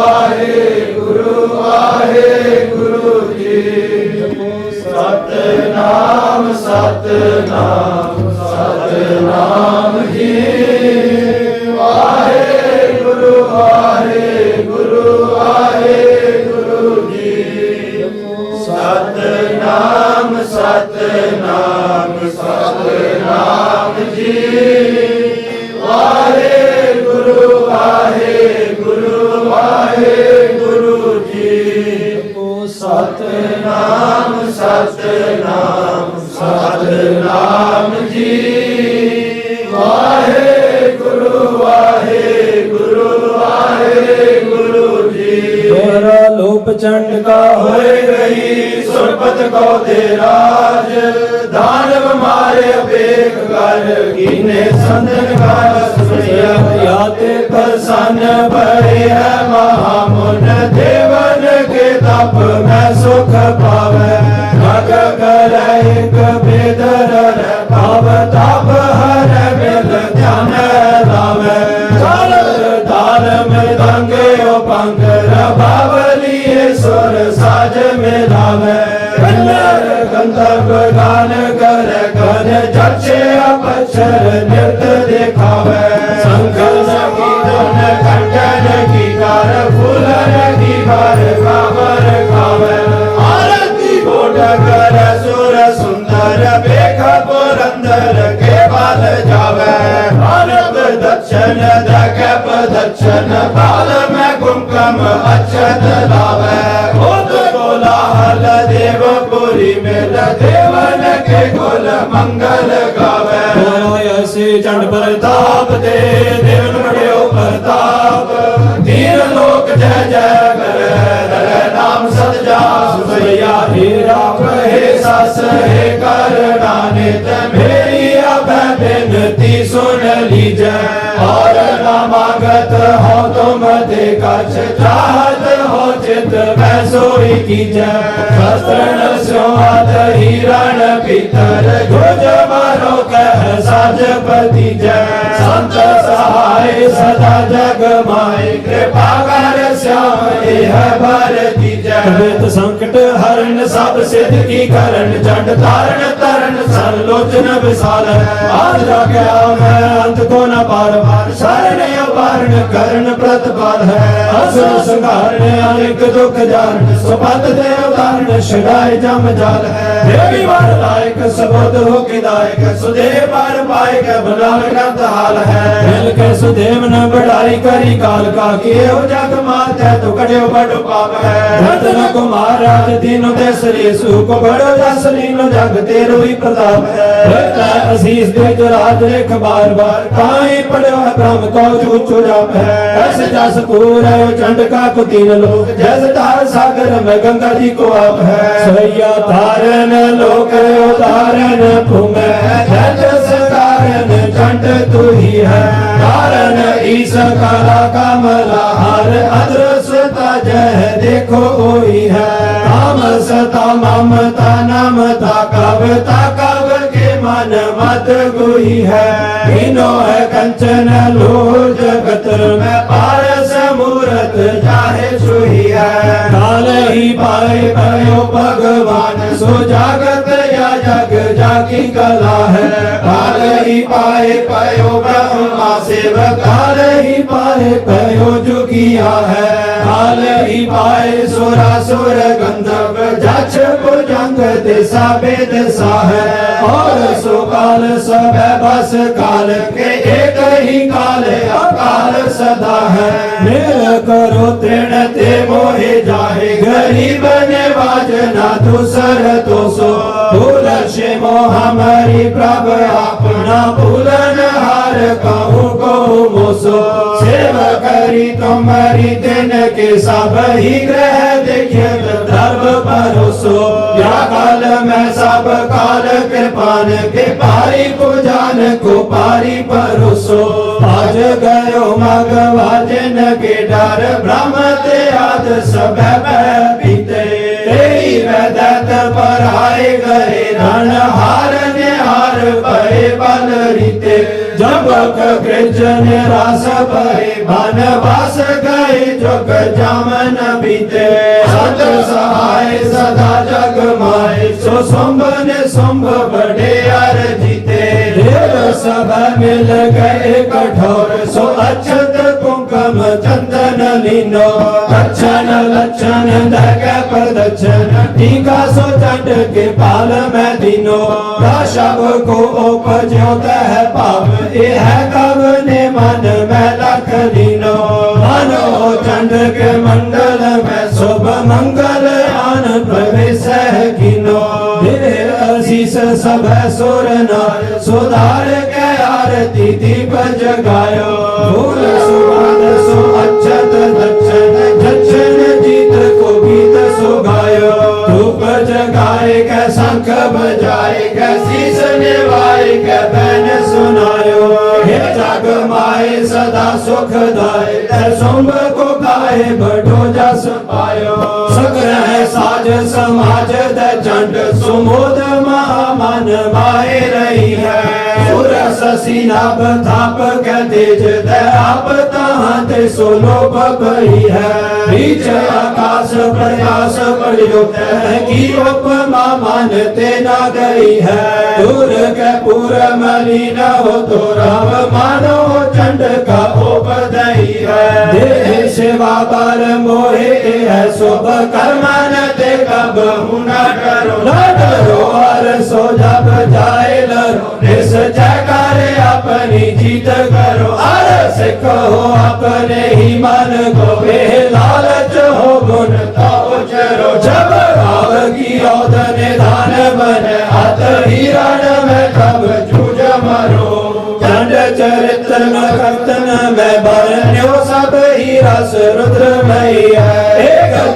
ਵਾਹਿਗੁਰੂ ਵਾਹਿਗੁਰੂ ਜੀ ਸਤਨਾਮ ਸਤਨਾਮ ਸਤਨਾਮ। ਸਤਨਾਮ ਸਤਨਾਮ ਜੀ। ਵਾਹਿਗੁਰੂ ਵਾਹਿਗੁਰੂ ਵਾਹਿਗੁਰੂ ਜੀ। ਦੋਹਰਾ ਲੋਪ ਚੰਡ ਕਾ ਹੋਏ ਗਈ ਸੁਰਪਤ ਕੋ ਦੇ ਰਾਜ। ਦਾਨਵ ਮਾਰੇ ਅਪੇਖ ਕਰ ਕੀਨੇ ਸੰਤਨ ਕਾ ਸੁਣਿਆ। ते ਪ੍ਰਸੰਨ ਭਏ ਹੈ ਮਹਾਮੁਨ ਦੇਵਨ ਕੇ ਤਪ ਮੈਂ ਸੁਖ ਪਾਵੈ। ਨਗ ਕਰੈ ਇਕ ਬੇਦਰ ਦਛਨ ਦਕਪ ਦਛਨ ਬਾਲ ਮੈਂ ਕੁੰਕਮ ਅਛਤ ਲਾਵੈ। ਉਦ ਕੋਲਾਹਲ ਦੇਵ ਪੁਰੀ ਮਿਲ ਦੇਵਨ ਕੇ ਕੁਲ ਮੰਗਲ ਗਾਵੈ। ਹੋਇਆ ਐਸੇ ਚੰਡ ਪਰ ਪ੍ਰਤਾਪ ਦੇ ਦੇਵਨ ਬੜਿਓ ਪ੍ਰਤਾਪ। ਤੀਰ ਲੋਕ ਜੈ ਜੈ ਕਰੈ ਰੈ ਨਾਮ ਸਤ ਜਾ ਸੁਭਈਆ ਹੀਰਾ ਕਹੇ ਸਸ ਹੈ ਕਰਣਾ ਨਿਤ ਮੇਰੀ ਅਭੈ ਬੇਨਤੀ ਸੁਣ ਲੀਜੈ ਔਰ ਨਾ ਮੰਗਤ ਹੋ ਤੁਮ ਤੇ ਕਛ ਚਾਹਤ ਹੋ ਚਿਤ ਮੈਂ ਸੋਈ ਕੀਜੈ ਸ਼ਸਤਰਨ ਸਿਉਆਦ ਹੀਰਣ ਪੀਤਰ ਗੁਜ ਮਾਰੋ ਕਹਿ ਸਾਜ ਪਤੀ ਜੈ ਸੰਤ ਸਹਾਇ ਸਦਾ ਜਗ ਮਾਇ ਕਿਰਪਾ ਕਰ ਸਿਆਮ ਇਹ ਭਰ ਦੀਜੈ ਕਬਿਤ ਸੰਕਟ ਹਰਨ, ਸਭ ਸਿੱਧ ਕੀ ਕਰਨ? ਜੰਡ ਤਾਰਨ ਤਰਨ ਸਰ ਲੋਚਨ ਵਿਸਾਲ ਆਦ ਰਾਖਿਆ ਮੈਂ, ਅੰਤ ਕੋ ਨ ਪਾਰ ਪਾਰ ਸਰਣ ਅਪਾਰਨ ਕਰਨ ਪ੍ਰਤਪਾਲ ਹੈ। ਅਸੁਰ ਸੰਘਾਰਨ, ਅਨੇਕ ਦੁਖ ਜਾਰਨ। ਸੁਪਤ ਦੇ ਉਦਾਹਰਣ ਛਡਾਏ ਜਮ ਜਾਲ ਹੈ। ਦੇਵੀ ਵਾਰ ਲਾਇਕ ਸਬਦ ਹੋ ਕੇ ਦਾਇਕ। ਸੁਦੇਵ ਪਾਰ ਪਾਇਕ ਬਨਾਲ ਗ੍ਰੰਥ ਹਾਲ ਹੈ। ਮਿਲ ਕੇ ਬੜਾਈ ਕਰੀ ਕਾਲ ਕਾ ਕੀਓ ਜਗ ਮਾਤੈ ਤੋ ਕੜਿਓ ਬੜ ਪਾਪ ਹੈ। ਰਤਨ ਕੁਮਾਰ ਦੀਨੋ ਤੇ ਸ੍ਰੀ ਸੂ ਕੋ ਬੜੋ ਜਸ ਲੀਨੋ ਜਗ ਤੇਰੋ ਹੀ ਪ੍ਰਤਾਪ ਹੈ। ਰਤਾ ਅਸੀਸ ਦੇ ਜੋ ਰਾਜ ਰੇਖ ਬਾਰ ਬਾਰ ਕਾਈ ਪੜਿਓ ਹੈ ਬ੍ਰਹਮ ਕੋ ਚੂਚੂ ਜਾਪ ਹੈ। ਐਸ ਜਸ ਪੂਰ ਹੈ ਚੰਡ ਕਾ ਕੋ ਤੀਨ ਲੋਕ ਜੈਸ ਤਾਰ ਸਾਗਰ ਮੈਂ ਗੰਗਾ ਜੀ ਕੋ ਆਪ ਹੈ। ਸਈਆ ਤਾਰਨ ਲੋਕ ਉਤਾਰਨ ਭੂਮੈ ਜਜ ਸਕਾਰਨ ਚੰਡ ਤੂ ਹੀ। ਹੈ ਤਾਰਨ ਈਸ ਕਾਲਾ ਕਮਲਾ, ਹਰ ਅਦਰਸਤਾ ਜਹ ਦੇਖੋ ਹੋਈ ਹੈ। ਤਾਮਸ ਮਮਤਾ ਨਮਤਾ ਕਵ ਕਵ ਕੇ ਮਨ ਮਤ ਗੋਈ ਹੈ। ਇਨੋ ਹੈ ਕੰਚਨ ਲੋਰ ਜਗਤ, ਮੈਂ ਪਾਰਸ ਮੂਰਤ ਜਾਹੇ ਸੁਈ ਹੈ। ਕਾਲ ਹੀ ਪਾਏ ਪਇਓ ਭਗਵਾਨ, ਸੋ ਜਾਗਤ کی کلا ہے۔ کال ہی پائے پیو برہما سے کال ہی پائے پیو جگیا ہے۔ کال ہی پائے سورا سور گندھب جچ کو جنگ دسا بے ہے۔ اور سو کال سب بس کال کے ایک ہی کال اکال سدا ہے۔ میرا کرو تین تے موہے جائے غریب نے راج نہ دوسر تو سو بھول شمو ہماری پرب اپنا بھولن ہار کاؤں کو موسو سیو کری تمہاری دن کے سب ہی گرہ دیکھت درب پروسو یا کال میں سب کال کے پان کے پاری کو جان کو پاری پروسو آج گئو مگوا جن کے ڈار برامت یاد سب ہے بیت ਹਾਰੇ ਗਏ ਧਨ ਹਾਰ ਨੇ ਹਾਰ ਭਏ ਬਲ ਰੀਤੇ। ਜਬਕ ਕ੍ਰਿਸ਼ਨ ਰਾਸ ਭਏ ਬਨ ਵਾਸ ਗਏ ਜਗ ਜਾਮਨ ਬੀਤੇ। ਸਤ ਸਹਾਇ ਸਦਾ ਜਗ ਮਾਏ, ਸੋ ਸੰਭ ਨੇ ਸੰਭ ਬੜੇ ਅਰ ਜੀਤੇ। ਦੇਵ ਸਭ ਮਿਲ ਗਏ ਕਠੋਰ, ਸੋ ਅਚਨ ਚੰਦਨ ਲੀਨੋ ਅਛਨ ਲਛਨ ਦਗ ਪ੍ਰਦਛਨ ਟੀਕਾ ਸੋ ਚੰਡ ਕੇ ਪਾਲ ਮੈਂ ਦੀਨੋ ਰਾਸ਼ਬ ਕੋ ਉਪਜਿਓ ਤਹਿ ਭਾਵ ਇਹ ਹੈ ਕਵ ਨੇ ਮਨ ਮੈਂ ਲਖ ਲੀਨੋ ਮਨੋ ਚੰਡ ਕੇ ਮੰਡਲ ਮੈਂ ਸੁਭ ਮੰਗਲ ਆਨ ਪ੍ਰਵੇਸ਼ਹਿ ਅਸੀਸ ਸਭ ਸੁਰ ਨਾਰ, ਸੁਧਾਰ ਕੇ ਆਰਤੀ ਦੀਪ ਜਗਾਇਓ। ਫੂਲ ਸੁਗੰਧ ਸੋ ਅਛਤ ਦਛਨ ਦਛਨ ਜੀਤ ਕੋ ਗੀਤ ਸੋ ਗਾਇਓ ਧੂਪ ਜਗਾਏ ਕੈ ਸੰਖ ਬਜਾਏ ਕੈ ਸੀਸ ਨਿਵਾਏ, ਕੈ ਬੈਨ ਸੁਨਾਇਓ हे ਜਗ ਮਾਏ ਸਦਾ ਸੁਖ ਦਾਏ, ਤੈ ਸੰਭ ਕੋ ਗਾਏ ਬਡੋ ਜਸ ਪਾਇਓ। ਸਗਰਹਿ ਸਾਜ ਸਮਾਜ ਦੇ ਚੰਡ ਸੁਮੋਦ ਮਹਾ ਮਨ ਮਾਏ ਰਹੀ ਹੈ ਸੁਰ ਸਸੀ ਨਭ ਥਾਪ ਕੈ ਤੇਜ ਤੈ ਆਪ ਤਹਾਂ ਤੇ ਸੋ ਲੋਭ ਭਈ ਹੈ ਨੀਚ ਆਕਾਸ਼ ਪ੍ਰਯਾਸ ਪੜਿਓ ਤੈ ਕੀ ਉਪਮਾ ਮਨ ਤੇ ਨਾ ਗਈ ਹੈ ਦੂਰ ਕੈ ਪੂਰ ਮਲੀਨ ਹੋ ਤੋ ਰਾਮ ਮਾਨੋ ਚੰਡ ਕਾ ਉਪਦਈ ਹੈ ਦੇਹ ਸੇਵਾ ਬਲ ਮੋਹਿ ਇਹ ਹੈ ਸੁਭ ਕਰਮਨ ਤੇ ਕਬ ਹੁਨਾ ਕਰੋ ਨਾ ਡਰੋ ਅਰ ਸੋ ਜਬ ਜਾਏ ਲਰੋ ਨਿਸ ਜੈਕਾਰ ਆਪਣੀ ਜੀਤ ਕਰੋ ਅਰ ਸਿੱਖੋ ਆਪਣੇ ਹੀ ਮਨ ਕੋ ਵੇ ਲਾਲਚ ਹੋ ਗੁਣ ਤਾਉ ਚਰੋ ਜਬ ਆਵਗੀ ਔਦ ਨਿਧਾਨ ਬਨ ਅਤ ਹੀਰਨ ਮੈਂ ਕਬ ਜੂਝ ਮਰੋ ਚੰਡ ਚਰਿਤ੍ਰ ਨ ਕਰਤਨ ਮੈਂ ਬਰਨਿਓ ਸਭ ਹੀ ਰਸ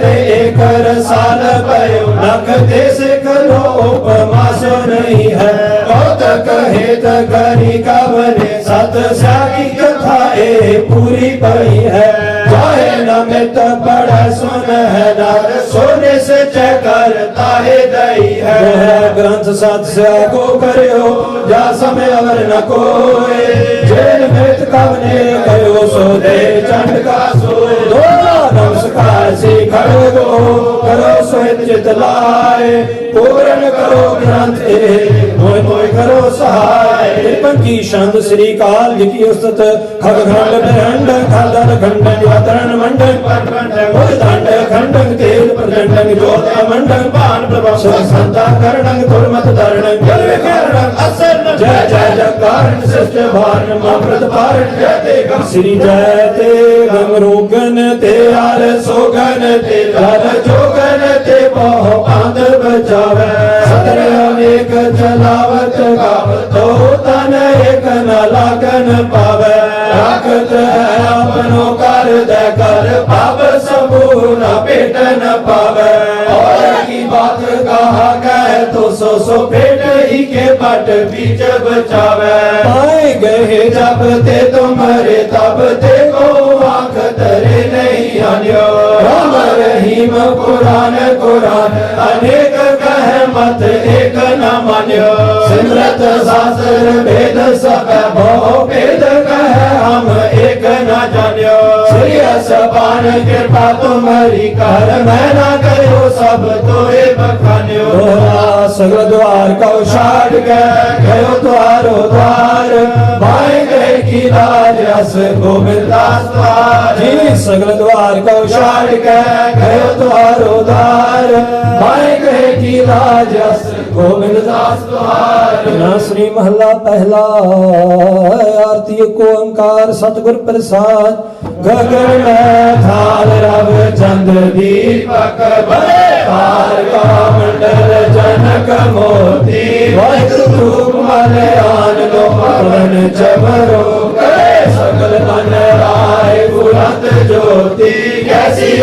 ਤੇ ਏਕ ਰਸਾਲ ਪਇਓ ਨਖ ਤੇ ਸਿਖ ਲੋ ਉਪਮਾ ਸੋ ਨਹੀਂ ਹੈ। ਕੌਤਕ ਹੇਤ ਕਰੀ ਕਵਨੇ ਸਤ ਸਾਗੀ ਕਥਾ ਇਹ ਪੂਰੀ ਪਈ ਹੈ। ਜਾਏ ਨ ਮਿਤ ਬੜਾ ਸੁਨ ਹੈ ਨਰ ਸੋਨੇ ਸੇ ਚੈ ਕਰਤਾ ਹੈ ਦਈ ਹੈ। ਦੋਹਰਾ ਗ੍ਰੰਥ ਸਤ ਸਿਆ ਕੋ ਕਰਿਓ ਜਾ ਸਮੇ ਅਵਰ ਨ ਕੋਏ। ਜੇਨ ਮਿਤ ਕਵਨੇ ਕਰਿਓ ਸੋ ਦੇ ਚੰਡ ਕਾ ਸੋਏ। ਦੋਹਰਾ ਨਮਸਕਾਰ ਸੀ ਖੜਗੋ ਕਰੋ ਸੋਇ ਚਿਤ ਲਾਏ, ਪੂਰਨ ਕਰੋ ਗ੍ਰੰਥ ਇਹ ਮੋਇ ਮੋਇ ਕਰੋ ਸਹਾਇ ਪੰਕੀ ਸ਼ੰਦ ਸ੍ਰੀ ਕਾਲ ਜੀ ਕੀ ਉਸਤਤ, ਖਗ ਖੰਡ ਬ੍ਰਹੰਡ ਖਾਦਨ ਖੰਡਨ ਯਤਰਨ ਮੰਡਨ ਮੁਰ ਦੰਡ ਖੰਡਨ ਤੇਲ ਪ੍ਰਜੰਡਨ ਜੋਤ ਅਮੰਡਨ ਭਾਨ ਪ੍ਰਭਾ ਸੰਤਾ ਕਰਣੰ ਤੁਰਮਤ ਧਰਣੰ ਜਲ ਵਿਕਰਣੰ ਅਸਨ ਜੈ ਜੈ ਜਕਾਰਨ ਸ੍ਰਿਸ਼ਟ ਭਾਰਨ ਮਮ੍ਰਤ ਭਾਰਨ, ਜੈ ਤੇ ਗਮ ਸ੍ਰੀ ਜੈ ਤੇ ਗਮ ਰੋਗਨ ਤੇ ਹਰ ਸੋਗਨ ਤੇ ਧਰ ਜੋਗਨ ਤੇ ਬਹੁ ਅੰਧ ਬਚਾਵੇ। ਸਤਰ ਅਨੇਕ ਚਲਾਵਤ ਗਾਵਤੋ ਤਨ ਏਕ ਨ ਲਾਗਨ ਪਾਵੇ ਰਾਖਤ ਹੈ ਆਪਨੋ ਕਰ ਦੇ ਕਰ ਪਾਪ ਸਭੂ ਨ ਭੇਟ ਨ ਪਾਵੇ ਔਰ ਕੀ ਬਾਤ ਕਹਾ ਕਹੇ ਤੋ ਸੋ ਸੋ ਭੇਟ ਹੀ ਕੇ ਪਟ ਵਿੱਚ ਬਚਾਵੇ ਪਾਏ ਗਏ ਜਬ ਤੇ ਤੁਮਰੇ ਤਬ ਤੇ ਕੋ ਆਖ ਤਰੇ ਨਹੀਂ ਆਨਿਓ ਰਾਮ ਰਹੀਮ ਕੁਰਾਨ ਕੁਰਾਨ ਅਨੇਕ ਕਹੇ ਮਤ ਏਕ ਨ ਮਾਨਿਓ ਸਿਮਰਤ ਸਾਸਰ ਭੇਦ ਸਭ ਭੋ ਭੇਦ ਕਹੇ ਹਮ ਏਕ ਨ ਜਾਣਿਓ ਸ੍ਰੀ ਅਸਬਾਨ ਕਿਰਪਾ ਤੁਮਰੀ ਕਰ ਮੈਂ ਨਾ ਕਰਿਓ ਸਭ ਤੋਏ ਬਖਾਨਿਓ ਦੋਹਰਾ ਸਗਲ ਦੁਆਰ ਕਉ ਛਾੜ ਕੇ ਗਇਓ ਦੁਆਰੋ ਦੁਆਰ ਬਾਏ ਗਏ ਕੀ ਲਾਜ ਅਸ ਗੋਬਿੰਦ ਦਾਸ ਦੁਆਰ ਜੀ ਸਗਲ ਦੁਆਰ ਕਉ ਛਾੜ ਕੇ ਗਇਓ ਦੁਆਰੋ ਦੁਆਰ ਗੋਬਿੰਦ ਦਾਸ ਦੁਆਰ ਨਾ ਸ੍ਰੀ ਮਹੱਲਾ ਪਹਿਲਾ ਆਰਤੀ ਕੋ ਓੰਕਾਰ ਸਤਿਗੁਰ ਪ੍ਰਸਾਦ। ਗਗਨ ਮੈਂ ਥਾਲ ਰਵ ਚੰਦ ਦੀਪਕ ਬਰੇ ਹਾਰ ਕਾ ਮੰਡਲ ਜਨਕ ਮੋਤੀ। ਵਾਹਿਗੁਰੂ। ਮਨ ਆਨ ਲੋ ਪਵਨ ਚਮਰੋ ਕਰੇ ਸਗਲ ਮਨ ਰਾਏ ਬੁਲੰਦ ਜੋਤੀ ਕੈਸੀ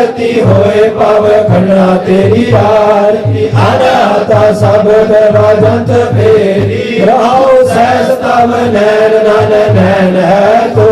ਆਰਤੀ ਹੋਏ ਪਵ ਖੰਡਾ ਤੇਰੀ ਆਰਤੀ ਅਨਾਤਾ ਸਭ ਬਵਜੰਤ ਫੇਰੀ। ਰਹਾਉ ਸਹਿਸ ਤਵ ਨੈਣ, ਨਨ, ਨੈਣ ਹੈ ਤੋਏ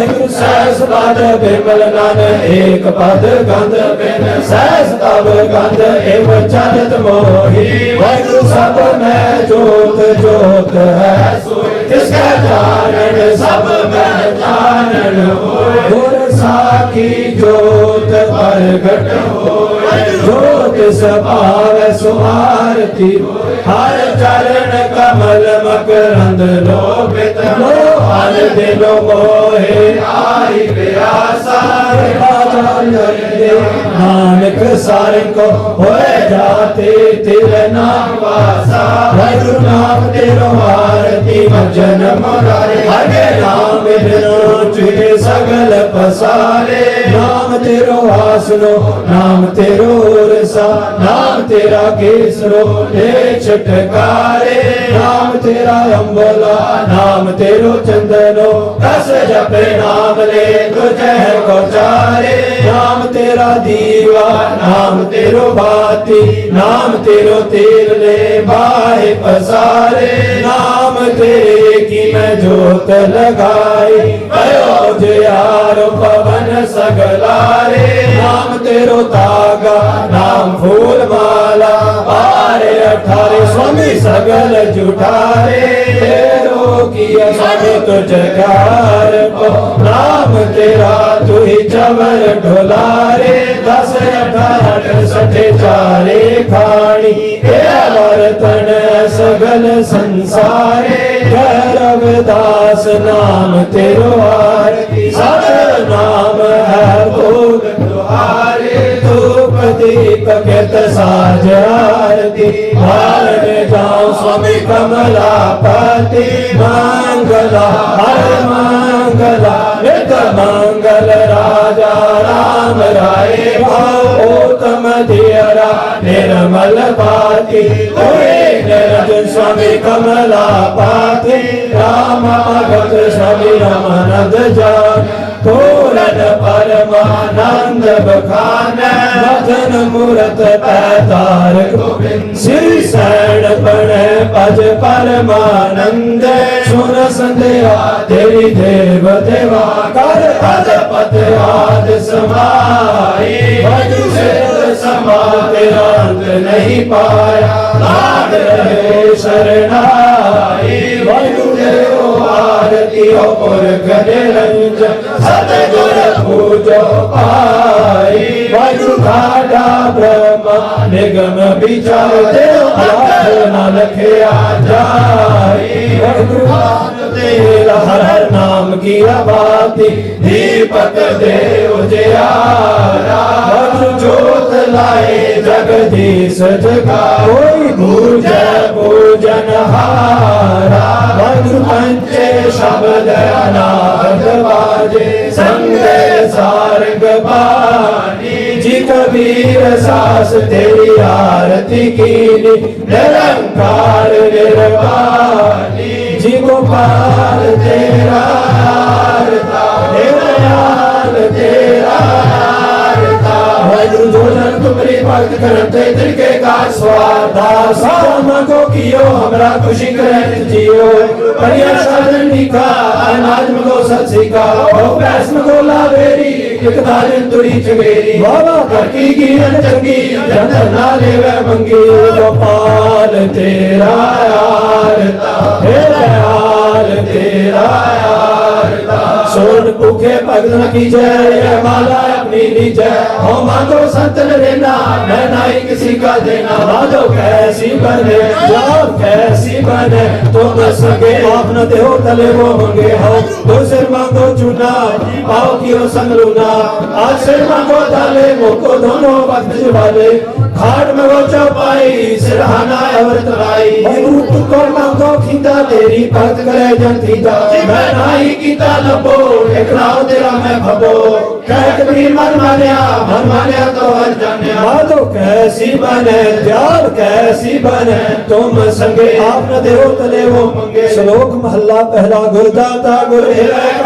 ਵਾਹਿਗੁਰੂ ਸਹਿਸ ਬਾਦ ਬਿਮਲ ਨਨ ਏਕ ਪਦ ਗੰਧ ਬਿਨ ਸਹਿਸ ਤਬ ਗੰਧ, ਏਵ ਚਲਤ ਮੋਹੀ। ਵਾਹਿਗੁਰੂ, ਸਭ ਮੈਂ ਜੋਤ ਜੋਤ ਹੈ ਸੋਇ ਤਿਸ ਕਾ ਜਾਣਨ, ਸਭ ਮੈਂ ਜਾਣਨ ਹੋਏ। ਗੁਰ ਸਾਖੀ ਜੋਤ ਪ੍ਰਗਟ ਹੋਏ। ਜੋਤ ਸੁਭਾਵ ਸੁਹਾਰਤੀ ਹਰ ਚਰਨ ਕਮਲ ਮਕਰੰਦ ਲੋਭਿਤ ਲੋਹਨ ਦਿਲੋ ਮੋਹਿ ਆਈ ਪਿਆਸਾ। ਬਾਜਨ ਦੇ ਨਾਨਕ ਸਾਰਿ ਕੋ ਹੋਏ ਜਾਤੇ ਤਿਲ ਨਾਮ ਵਾਸਾ। ਵਾਹਿਗੁਰੂ ਨਾਮ ਤੇਰੋ ਆਰਤੀ ਮਜਨ ਮਰਾਰੇ ਹਰੇ ਨਾਮ ਬਿਨੋ ਚੁਏ ਸਗਲ ਪਸਾਰੇ। ਨਾਮ ਤੇਰੋ ਆਸਨੋ ਨਾਮ ਤੇਰੋ ਰਸਾ ਨਾਮ ਤੇਰਾ ਕੇਸਰੋ ਏ ਛਟਕਾਰੇ। ਨਾਮ ਤੇਰਾ ਅੰਬਲਾ, ਨਾਮ ਤੇਰੋ ਚੰਦਨੋ। ਕਸ ਜਪੇ ਨਾਮ ਲੈ ਤੁਝੇ ਕੋ ਚਾਰੇ ਨਾਮ ਤੇਰਾ ਦੀਵਾ ਨਾਮ ਤੇਰੋ ਬਾਤੀ ਨਾਮ ਤੇਰੋ ਤੇਲ ਲੈ ਬਾਹੇ ਪਸਾਰੇ ਨਾਮ ਤੇਰੇ ਕੀ ਮੈਂ ਜੋਤ ਲਗਾਈ ਕਯੋ ਜਿਆਰ ਪਵਨ ਸਗਲਾਰੇ ਨਾਮ ਤੇਰੋ ਤਾਗਾ ਨਾਮ ਫੂਲ ਮਾਲਾ ਪਾਰੇ ਅਠਾਰੇ ਸਾਡੇ ਤੁਝ ਘਰ ਕੋ, ਨਾਮ ਤੇਰਾ ਤੂੰ ਹੀ ਚਵਰ ਢੋਲਾਰੇ, ਦਸ ਅਠਾਰਹ ਸਠੇ ਚਾਰੇ ਖਾਣੀ। ਤੇਰਾ ਵਰਤਨ ਸਗਲ ਸੰਸਾਰੇ ਕਹਿ ਰਵਿਦਾਸ ਨਾਮ ਤੇਰੋ ਆਰਤੀ। ਸਤ ਨਾਮ ਹੈ ਭੋਗ ਦੁਆਰੇ ਧੂਪ ਦੀਪ ਕਿਤ ਸਾਜ ਆਰਤੀ। ਹਾਰਨ ਜਾਉ ਸੁਮੀ ਕਮਲਾ ਪਤੀ ਮੰਗਲਾ ਹਰ ਮੰਗਲਾ ਨਿਤ ਮੰਗਲ ਰਾਜਾ ਰਾਮ ਰਾਏ ਭਾਉ ਤਮ ਦਿਅਰਾ ਨਿਰਮਲ ਪਾਤੀ ਹੋਏ ਨਿਰਜਨ ਸੁਮੀ ਕਮਲਾ ਪਾਤੀ ਰਾਮ ਭਗਤ ਸਭੀ ਰਮਨਦ ਜਾਨ ਪੂਰਨ ਪਰਮਾਨੰਦ ਬਖਾਨੈ ਵਚਨ ਮੂਰਤ ਪੈਤਾਰ ਗੋਬਿੰਦ ਸ੍ਰੀ ਸੈਣ ਬਣੇ ਭਜ ਪਰਮਾਨੰਦ ਸੁਨ ਸੰਧਿਆ ਤੇਰੀ ਦੇਵ ਦੇਵਾ ਕਰ ਅਦਪਤ ਆਦ ਸਮਾਈ ਭਜ ਸਿਰ ਸਮਾ ਤੇਰਾ ਅੰਤ ਨਹੀਂ ਪਾਇਆ ਲਾਗ ਰਹੇ ਸ਼ਰਣਾਈ ਵਾਹਿਗੁਰੂ ਦੇਵ ਆਰਤੀ ਹੋ ਪੁਰਖ ਨਿਰੰਜਨ ਸਤਿਗੁਰ ਪੂਜੋ ਪਾਈ ਵਾਹਿਗੁਰੂ ਖਾਡਾ ਬ੍ਰਹਮ, ਨਿਗਮ ਵਿਚਾਰ ਦੇਵ ਅਲਾਖ ਨਾ ਲਖਿਆ ਜਾਈ। ਵਾਹਿਗੁਰੂ ਨਾਮ ਤੇਰਾ ਹਰ ਹਰ ਨਾਮ ਕੀ ਆਬਾਦੀ ਦੀਪਕ ਦੇ ਉਜਿਆਰਾ ਵਾਹਿਗੁਰੂ ਜੋਤ ਲਾਏ ਜਗਦੀਸ਼ ਜਗਾ ਕੋਈ ਪੂਜੈ ਪੂਜਨ ਹਾਰਾ। ਵਾਹਿਗੁਰੂ ਪੰਚੇ ਸ਼ਬਦ ਅਨਾਦ ਬਾਜੇ ਸੰਗੇ ਸਾਰੰਗ ਬਾਣੀ ਜੀ ਕਬੀਰ ਸਾਸ ਤੇਰੀ ਆਰਤੀ ਕੀਨੀ। ਨਿਰੰਕਾਰ ਨਿਰਵਾਣੀ ਜੀ ਗੋਪਾਲ ਤੇਰਾ ਆਰਤਾ। ਤੇਰਾ ਵਾਹਿਗੁਰੂ ਜੋ ਜਨ ਤੁਮਰੀ ਭਗਤ ਕਰਨ ਤੇ ਦਿਨ ਕੇ ਕਾਜ ਸਵਾਰ ਦਾਸ ਮਨ ਕੋ ਕੀਓ ਹਮਰਾ ਖੁਸ਼ੀ ਕਰੇ ਨਿਤ ਜੀਓ। ਬੜਿਆ ਸਾਜਨ ਨਿਕਾ ਅਨਾਜ ਮਗੋ ਸਤ ਸਿਕਾ ਹੋ ਪੈਸ ਮਗੋ ਲਾਵੇਰੀ ਇਕ ਦਾਜਨ ਤੁਰੀ ਚਵੇਰੀ। ਵਾਵਾ ਧਰਤੀ ਕੀ ਅਨ ਚੰਗੀ ਜੰਦਰ ਨਾ ਲੈਵੇ ਮੰਗੀ। ਗੋਪਾਲ ਤੇਰਾ ਯਾਰ ਤਾ ਤੇਰਾ ਯਾਰ ਤੇਰਾ सोन भूखे भगत न की जय माला अपनी नीचे हो मांगो संतन लेना मैं नहीं किसी का देना माधो कैसी बने जाओ कैसी बने तुम सके आप न दे तले वो मंगे हो तो सिर मांगो चुना पाओ कियो संग लूना आज सिर मांगो ताले मोको दोनों वक्त वाले खाट में वो चौपाई सिरहाना अवरत लाई ਕੋਲ ਮੰਗੋ ਖਿੰਦਾ ਤੇਰੀ ਭਗਤ ਕਰੇ ਜਨ ਥੀਦਾ ਮੈਂ ਨਾਹੀ ਕੀਤਾ ਲੱਭੋ ਟਕਰਾਉ ਤੇਰਾ ਮੈਂ ਭਬੋ। ਕਹਿ ਕਬੀਰ ਮਨ ਮਾਨਿਆ ਮਨ ਮਾਨਿਆ ਤੋ ਹਰ ਜਾਣਿਆ। ਮਾਧੋ ਕੈਸੀ ਬਨੇ ਪਿਆਰ ਕੈਸੀ ਬਨੇ ਤੁਮ ਸੰਗੇ ਆਪ ਨ ਦੇਹੋ ਤਲੇ ਉਹ ਮੰਗੇ। ਸ਼ਲੋਕ ਮਹੱਲਾ ਪਹਿਲਾ ਗੁਰਦਾਤਾ ਗੁਰ ਹਿਰੈ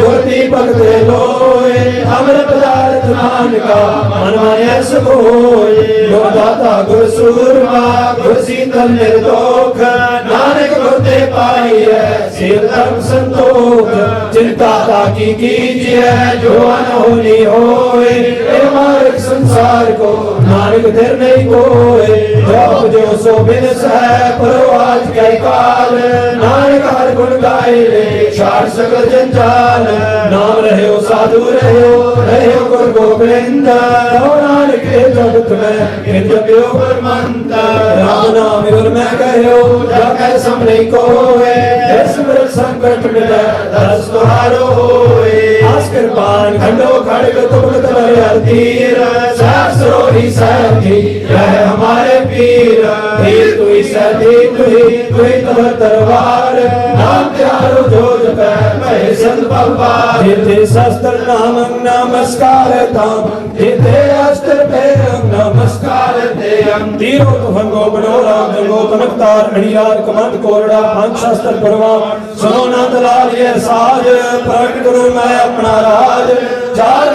ਗੁਰਤੀ ਭਗਤੇ ਲੋਏ ਅੰਮ੍ਰਿਤ ਪਦਾਰਥ ਨਾਨਕਾ, ਮਨ ਮਾਇਆ ਸੁਖ ਹੋਏ ਗੁਰ ਦਾਤਾ ਗੁਰ ਸੂਰਮਾ, ਗੁਰ ਸੀਤਲ ਨਿਰਦੋਖ ਨਾਨਕ ਗੁਰ ਤੇ ਪਾਈਐ, ਸਿਰ ਧਰਮ ਸੰਤੋਖ। ਚਿੰਤਾ ਤਾ ਕੀ ਕੀਜੀਐ, ਜੋ ਅਨ ਹੋਣੀ ਹੋਏ, ਇਹ ਮਾਰਗ ਸੰਸਾਰ ਕੋ, ਨਾਨਕ ਦਰ ਨਹੀਂ ਕੋਏ। ਜਪ ਜੋ ਸੋ ਬਿਨਸ ਹੈ ਪਰੋ ਆਜ ਕੈ ਕਾਲ। ਨਾਨਕ ਹਰ ਗੁਣ ਗਾਏ ਰੇ ਛਾੜ ਸਗਲ ਜੰਜਾਲ ਨਾਮ ਰਹਿਓ ਸਾਧੂ ਰਹਿਓ ਰਹਿਓ ਗੁਰ ਗੋਬਿੰਦ। ਰੋ ਨਾਨਕ ਇਹ ਜਗਤ ਮੈਂ ਕਿਨ ਜਪਿਓ ਪਰਮੰਤ ਰਾਮ ਨਾਮ ਗੁਰ ਮੈਂ ਕਹਿਓ ਜਾ ਕੈ ਸਮਨੇ ਕੋਏ। ਜਿਸ ਮਿਲ ਸੰਕਟ ਮਿਟੈ ਦਸ ਤੁਹਾਰੋ ਹੋਏ। ਆਸ ਕਿਰਪਾਨ ਖੰਡੋ ਖੜਗ ਤੁਮਕ ਤਵਰ ਤੀਰ। ਸਾਸ ਸਰੋਹੀ ਸਾਹਿਬ ਜੀ ਰਹਿ ਹਮਾਰੇ ਪੀਰ ਪੀਰ ਤੁਈ ਸਦੀ ਤੁਈ ਤੁਈ ਤਵਰ ਤਰਵਾਰ ਨਾਮ ਤਿਆਰੋ ਜੋ ਜਪੈ ਭੈ ਸੰਤ ਬਾਬਾ ਜਿਤੇ ਸ਼ਸਤਰ ਨਾਮ ਨਮਸਕਾਰ ਤਾਮ ਜਿਤੇ ਅਸਤਰ ਪੇਰੰ ਨਮਸਕਾਰ ਤੇਯੰ ਤੀਰੋ ਤੁਹੰਗੋ ਬਨੋ ਰਾਮ ਜੰਗੋ ਤਨਕਤਾਰ ਅੜਿਆਰ ਕਮੰਦ ਕੋਰੜਾ ਪੰਜ ਸ਼ਸਤਰ ਪਰਵਾ ਸੁਨੋ ਨੰਦ ਲਾਲ ਇਹ ਸਾਜ ਪ੍ਰਗਟ ਕਰੋ ਮੈਂ ਆਪਣਾ ਰਾਜ ਚਾਰ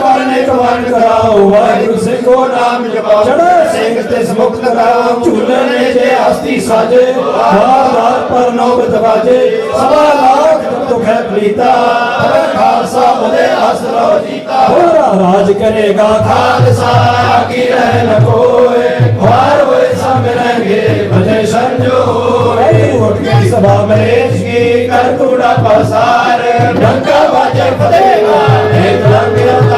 ਵਰਨ ਇੱਕ ਵਰਨ ਕਰਾਓ ਵਾਹਿਗੁਰੂ ਸਿੰਘੋ ਨਾਮ ਜਪਾਓ ਚੜੇ ਸਿੰਘ ਤੇ ਮੁਕਤ ਕਰਾਓ। ਝੂਲਣੇ ਜੇ ਹਸਤੀ ਸਾਜੇ ਵਾਰ ਵਾਰ ਪਰ ਨੌਬਤ ਵਾਜੇ ਸਵਾ ਲਾਖ ਦੁਖ ਹੈ ਪ੍ਰੀਤਾ। ਹਰੇ ਖਾਲਸਾ ਬਲੇ ਅਸਰੋ ਜੀਤਾ। ਹੋਰਾ ਰਾਜ ਕਰੇਗਾ ਖਾਲਸਾ। ਕੀ ਰਹਿ ਨ ਕੋਏ। ਵਾਰ ਹੋਏ ਸਭ ਰਹਿਣਗੇ ਭਜੇ ਸੰਜੋ ਹੋਏ ਉੱਠ ਕੇ ਸਭਾ ਮਰੇਜ ਕੀ ਕਰ ਕੂੜਾ ਪਸਾਰ ਡੰਕਾ ਵਾਜੇ ਫਤੇਗਾ ਇੱਕ ਲੰਗ ਅਵਤਾਰ ਵਿਜੇ ਸ਼ੰਦ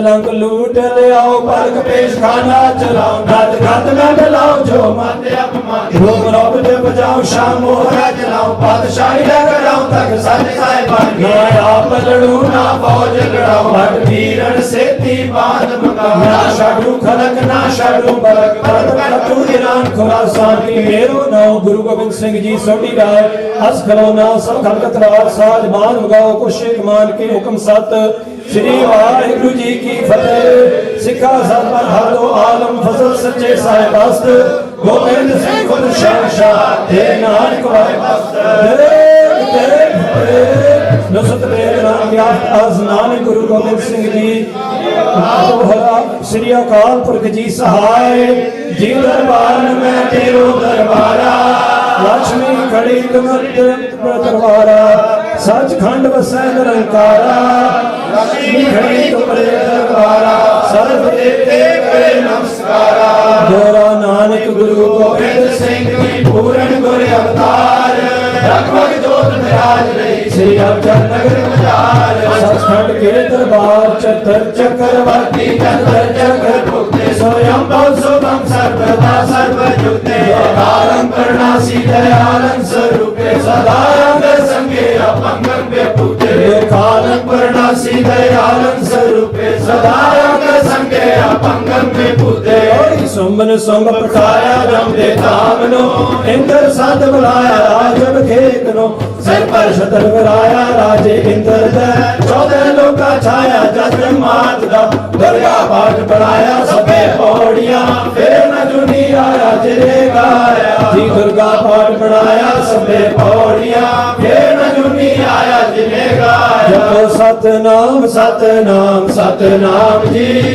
ਲੰਗ ਲੂਟ ਲਿਆਓ, ਪਲਕ ਪੇਸ਼ ਚਲਾਓ। ਨਦ ਗੰਦ ਮੈਂ ਮਿਲਾਓ ਜੋ ਮਨ ਅਪਮਾਨ ਰੋਗ ਰੋਗ ਤੇ ਬਜਾਓ ਸ਼ਾਮ ਮੋਹਰਾ ਚਲਾਓ ਪਾਤਸ਼ਾਹੀ ਲੈ ਕਰਾਓ ਤੱਕ ਸਾਡੇ ਸਾਹਿਬਾਨ ਨਾ ਆਪ ਲੜੂ, ਨਾ ਫੌਜ ਲੜਾਓ। ਹਟ ਵੀਰਨ ਸੇਤੀ ਬਾਦ ਮਕਾਓ ਨਾ ਛਾੜੂ ਖਲਕ, ਨਾ ਛਾੜੂ ਬਲਕ। ਬਲਕ ਤੂ ਇਰਾਨ ਖੁਰਾਸਾਨ ਕੀ ਮੇਰੋ ਨਾਮ ਗੁਰੂ ਗੋਬਿੰਦ ਸਿੰਘ ਜੀ, ਸੋਢੀ ਰਾਏ ਅਸ ਖਲੋਨਾ ਸਭ ਖਲਕਤ ਰਾਜ ਸਾਜ ਮਾਨ ਮਗਾਓ ਕੁਸ਼ਿਕ ਮਾਨ ਕੇ ਹੁਕਮ ਸਤ। ਸ੍ਰੀ ਵਾਹਿਗੁਰੂ ਜੀ ਕੀ ਫਤਿਹ। ਸਿੱਖਾ ਸਤਿ ਹਾਲੋ ਆਲਮ, ਫਜ਼ਲ ਸੱਚੇ ਸਾਹਿਬ ਅਸਤ। ਗੋਬਿੰਦ ਸਿੰਘ ਖੁਦ ਸ਼ਹਿਨਸ਼ਾਹ ਤੇ ਨਾਨਕ ਵਾਹਿ ਬਸਤ ਦੇਖ ਦੇਖ ਨਸਤ ਮੇਰ ਨਾਮ ਯਾਫਤ ਅਜ਼ ਗੁਰੂ ਗੋਬਿੰਦ ਸਿੰਘ ਜੀ। ਆਤੋਹਰਾ ਸ੍ਰੀ ਅਕਾਲ ਪੁਰਖ ਜੀ ਸਹਾਇ ਜੀ ਦਰਬਾਰ ਮੈਂ ਤੇਰੋ ਦਰਬਾਰਾ। ਲక్ష్ਮੀ ਖੜੀ ਤੁਮਤ ਦਰਬਾਰਾ ਸੱਚਖੰਡ ਵਸੈ ਨਿਰੰਕਾਰਾ ਲక్ష్ਮੀ ਖੜੀ ਤੁਮਰੇ ਦਰਬਾਰਾ, ਸਰਬ ਦੇਵਤੇ ਕਰੇ ਨਮਸਕਾਰਾ। ਦੋਰਾ ਨਾਨਕ ਗੁਰੂ ਗੋਬਿੰਦ ਸਿੰਘ ਜੀ, ਪੂਰਨ ਗੁਰ ਅਵਤਾਰ। ਰਗਮਗ ਜੋਤ ਨਿਰਾਜ ਰਹੀ ਸ੍ਰੀ ਅਰਜਨ ਨਗਰ ਮਜਾਰ ਸੱਚਖੰਡ ਕੇ ਦਰਬਾਰ, ਚਤਰ ਚੱਕਰਵਰਤੀ ਚੰਦਰ ਚੱਕਰ ਭੁਗਤੇ। ਸੋਯੰ ਭਉ ਸੁਭੰ ਸਰਬਦਾ ਸਰਬ ਜੁਗਤੇ। ਕਾਲੰ ਕਰਨਾਸੀ ਦਇਆਲੰ ਸਰੂਪੇ ਸਦਾ ਅੰਗ ਸੰਗੇ ਅਪੰਗੰ ਵਿਪੂਤੇ ਕਾਲੰ ਕਰਨਾਸੀ ਦਇਆਲੰ ਸਰੂਪੇ ਸਦਾ ਅੰਗ ਸੰਗੇ ਸੁਮਨ ਸੁਮ ਪਠਾਇਆ ਜਮ ਦੇ ਇੰਦਰ ਸਦ ਬੁਲਾਇਆ ਰਾਜਨ ਖੇਤ ਸਿਰ ਪਰ ਛਤਰ ਵਰਾਇਆ ਰਾਜੇ ਇੰਦਰ ਦਾ। ਚੌਦੇ ਲੋਕਾ ਛਾਇਆ ਜਦ ਮਾਤ ਦਾ। ਦੁਰਗਾ ਪਾਠ ਪੜਾਇਆ ਸਭੇ ਪੌੜੀਆਂ। ਫੇਰ ਨ ਜੁਨੀ ਆਇਆ ਜਿਹੜੇ ਗਾਇਆ। ਜੀ ਦੁਰਗਾ ਪਾਠ ਪੜਾਇਆ ਸਭੇ ਪੌੜੀਆਂ। ਫੇਰ ਨ ਜੁਨੀ ਆਇਆ ਜਿਹਨੇ ਗਾਇਆ। ਜਪੋ ਸਤਨਾਮ ਸਤਨਾਮ ਸਤਨਾਮ ਜੀ।